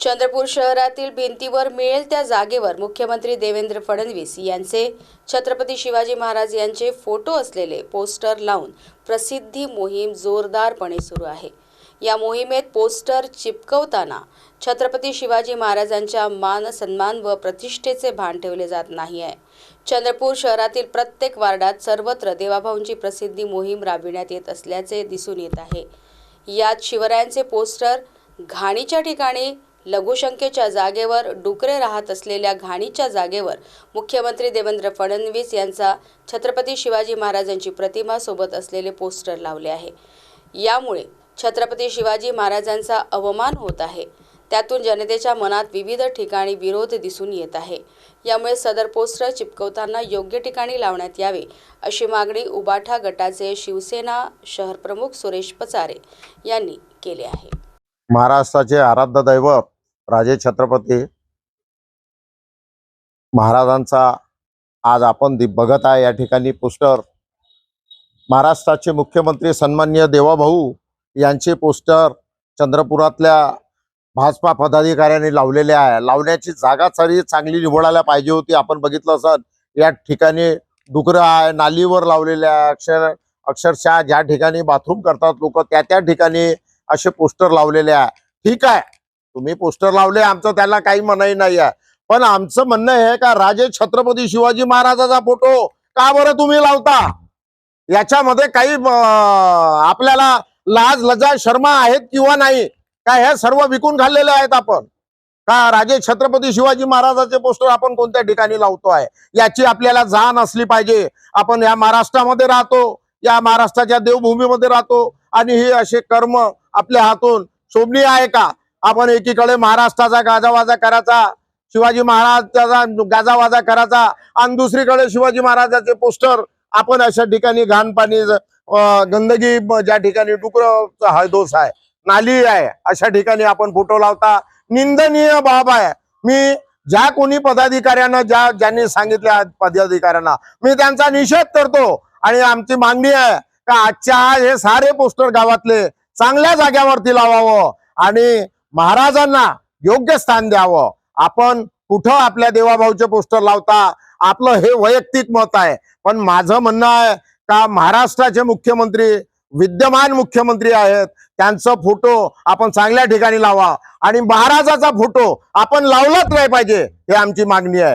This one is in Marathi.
चंद्रपूर शहरातील भिंतीवर मिळेल त्या जागेवर मुख्यमंत्री देवेंद्र फडणवीस यांचे छत्रपती शिवाजी महाराज यांचे फोटो असलेले पोस्टर लावून प्रसिद्धी मोहीम जोरदारपणे सुरू आहे. या मोहिमेत पोस्टर चिपकवताना छत्रपती शिवाजी महाराजांच्या मान सन्मान व प्रतिष्ठेचे भान ठेवले जात नाही आहे. चंद्रपूर शहरातील प्रत्येक वार्डात सर्वत्र देवाभाऊंची प्रसिद्धी मोहीम राबविण्यात येत असल्याचे दिसून येत आहे. यात शिवरायांचे पोस्टर घाणीच्या ठिकाणी लघुशंकेच्या जागेवर डुकरे राहत असलेल्या घाणीच्या जागेवर मुख्यमंत्री देवेंद्र फडणवीस यांचा छत्रपती शिवाजी महाराजांची प्रतिमा सोबत असलेले पोस्टर लावले आहे. यामुळे छत्रपती शिवाजी महाराजांचा अवमान होत आहे. त्यातून जनतेच्या मनात विविध ठिकाणी विरोध दिसून येत आहे. यामुळे सदर पोस्टर चिपकवताना योग्य ठिकाणी लावण्यात यावे अशी मागणी उबाठा गटाचे शिवसेना शहरप्रमुख सुरेश पचारे यांनी केली आहे. महाराष्ट्राचे आराध्य दैवत राजे छत्रपती महाराजांचा आज आपण दि- बघत आहे या ठिकाणी पोस्टर. महाराष्ट्राचे मुख्यमंत्री सन्मान्य देवाभाऊ यांचे पोस्टर चंद्रपुरातल्या भाजपा पदाधिकाऱ्यांनी लावलेले आहे. लावण्याची जागा सारी चांगली निवडायला पाहिजे होती. आपण बघितलं असत या ठिकाणी डुकरं आहे नालीवर लावलेले आहे. अक्षर अक्षरशः ज्या ठिकाणी बाथरूम करतात लोक त्या त्या ठिकाणी असे पोस्टर लावलेले आहे. ठीक आहे. तुम्ही पोस्टर लावले आमचं त्याला काही म्हणही नाही आहे. पण आमचं म्हणणं आहे का राजे छत्रपती शिवाजी महाराजाचा फोटो का बरं तुम्ही लावता? याच्यामध्ये काही आपल्याला लाज लजा शर्मा आहेत किंवा नाही का हे सर्व विकून खाल्लेले आहेत आपण? का राजे छत्रपती शिवाजी महाराजाचे पोस्टर आपण कोणत्या ठिकाणी लावतो आहे? याची आपल्याला जाण असली पाहिजे. आपण या महाराष्ट्रामध्ये राहतो या महाराष्ट्राच्या देवभूमीमध्ये राहतो आणि हे असे कर्म आपल्या हातून शोभनीय आहे का? आपण एकीकडे महाराष्ट्राचा गाजावाजा करायचा शिवाजी महाराजाचा गाजावाजा करायचा आणि दुसरीकडे शिवाजी महाराजाचे पोस्टर आपण अशा ठिकाणी घाण पाणी गंदगी ज्या ठिकाणी डुकर हळदोस आहे नाली आहे अशा ठिकाणी आपण फोटो लावता. निंदनीय बाब आहे. मी ज्या कोणी पदाधिकाऱ्यांना ज्या ज्यांनी सांगितल्या पदाधिकाऱ्यांना मी त्यांचा निषेध करतो. आणि आमची मागणी आहे का आजच्या हे सारे पोस्टर गावातले चांगल्या जाग्यावरती लावावं. आणि महाराजांना योग्य स्थान द्यावं. आपण कुठं आपल्या देवाभाऊचे पोस्टर लावता? आपलं हे वैयक्तिक मत आहे. पण माझं म्हणणं आहे का महाराष्ट्राचे मुख्यमंत्री विद्यमान मुख्यमंत्री आहेत. त्यांचा फोटो आपण चांगल्या ठिकाणी लावा. आणि महाराजाचा फोटो आपण लावलाच नाही पाहिजे हे आमची मागणी आहे.